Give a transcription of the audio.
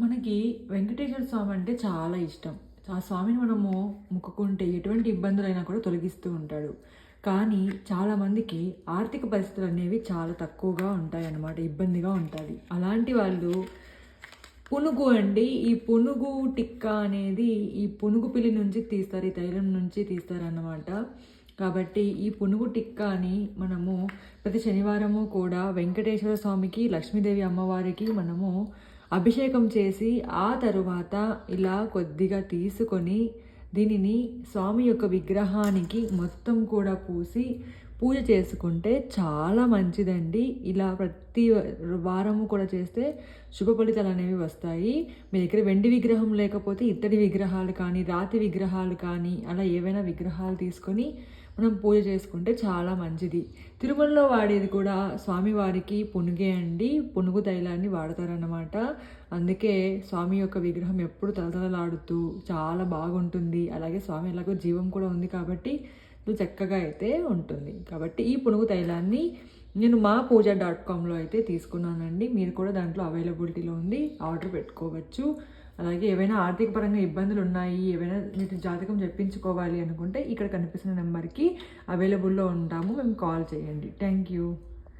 మనకి వెంకటేశ్వర స్వామి అంటే చాలా ఇష్టం. ఆ స్వామిని మనము మొక్కుకుంటే ఎటువంటి ఇబ్బందులైనా కూడా తొలగిస్తూ ఉంటాడు. కానీ చాలామందికి ఆర్థిక పరిస్థితులు అనేవి చాలా తక్కువగా ఉంటాయి అన్నమాట ఇబ్బందిగా ఉంటుంది. అలాంటి వాళ్ళు పునుగు అండి ఈ పునుగు టిక్కా అనేది ఈ పునుగు పిల్లి నుంచి తీస్తారు ఈ తైలం నుంచి తీస్తారన్నమాట. కాబట్టి ఈ పునుగు టిక్కాని మనము ప్రతి శనివారము కూడా వెంకటేశ్వర స్వామికి లక్ష్మీదేవి అమ్మవారికి మనము అభిషేకం చేసి ఆ తరువాత ఇలా కొద్దిగా తీసుకొని దీనిని స్వామి యొక్క విగ్రహానికి మొత్తం కూడా పూసి పూజ చేసుకుంటే చాలా మంచిదండి. ఇలా ప్రతి వారము కూడా చేస్తే శుభ ఫలితాలు అనేవి వస్తాయి. మీ దగ్గర వెండి విగ్రహం లేకపోతే ఇత్తడి విగ్రహాలు కానీ రాతి విగ్రహాలు కానీ అలా ఏవైనా విగ్రహాలు తీసుకొని మనం పూజ చేసుకుంటే చాలా మంచిది. తిరుమలలో వాడేది కూడా స్వామివారికి పునుగే అండి. పునుగు తైలాన్ని వాడతారన్నమాట. అందుకే స్వామి యొక్క విగ్రహం ఎప్పుడు తలతలలాడుతూ చాలా బాగుంటుంది. అలాగే స్వామి ఎలాగో జీవం కూడా ఉంది కాబట్టి చక్కగా అయితే ఉంటుంది. కాబట్టి ఈ పునుగు తైలాన్ని నేను మా పూజ డాట్ కామ్లో అయితే తీసుకున్నానండి. మీరు కూడా దాంట్లో అవైలబిలిటీలో ఉంది ఆర్డర్ పెట్టుకోవచ్చు. అలాగే ఏవైనా ఆర్థిక పరంగా ఇబ్బందులు ఉన్నాయి ఏవైనా మీరు జాతకం చెప్పించుకోవాలి అనుకుంటే ఇక్కడ కనిపిస్తున్న నెంబర్కి అవైలబుల్లో ఉంటాము. మేము కాల్ చేయండి. Thank you.